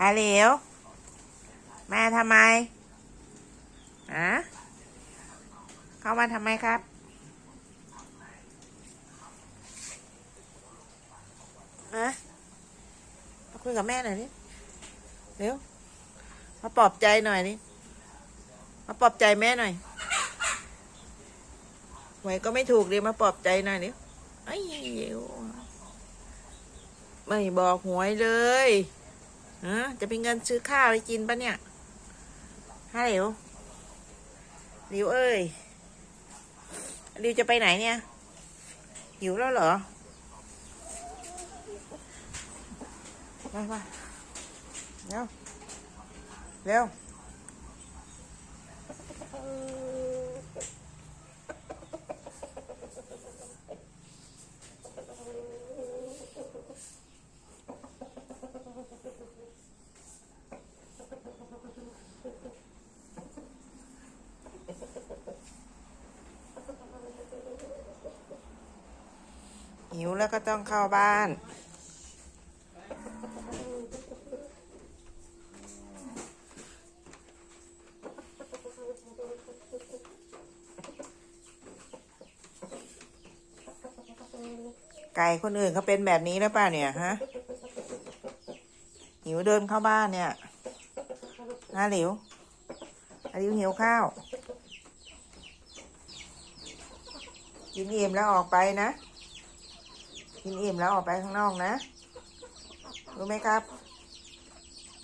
อาเหลวมาทำไมอะเข้ามาทำไมครับอะมาคุยกับแม่หน่อยดิเร็ว มาปลอบใจหน่อยดิมาปลอบใจแม่หน่อยหวยก็ไม่ถูกดิมาปลอบใจหน่อยดิไอ้เหี้ยวไม่บอกหวยเลย ฮะจะเป็นเงินซื้อข้าวไปกินปะเนี่ยฮัลโหลริวเอ้ยริวจะไปไหนเนี่ยหิวแล้วเหรอไปไปเร็วเร็ว หิวแล้วก็ต้องเข้าบ้าน ไก่คนอื่นเขาเป็นแบบนี้แล้วป่ะเนี่ยฮะ หิวเดินเข้าบ้านเนี่ยฮะหลิวอาริวหิวข้าว กินอิ่มแล้วออกไปนะ กินอิ่มแล้วออกไปข้างนอกนะ รู้ไหมครับ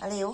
อาลิว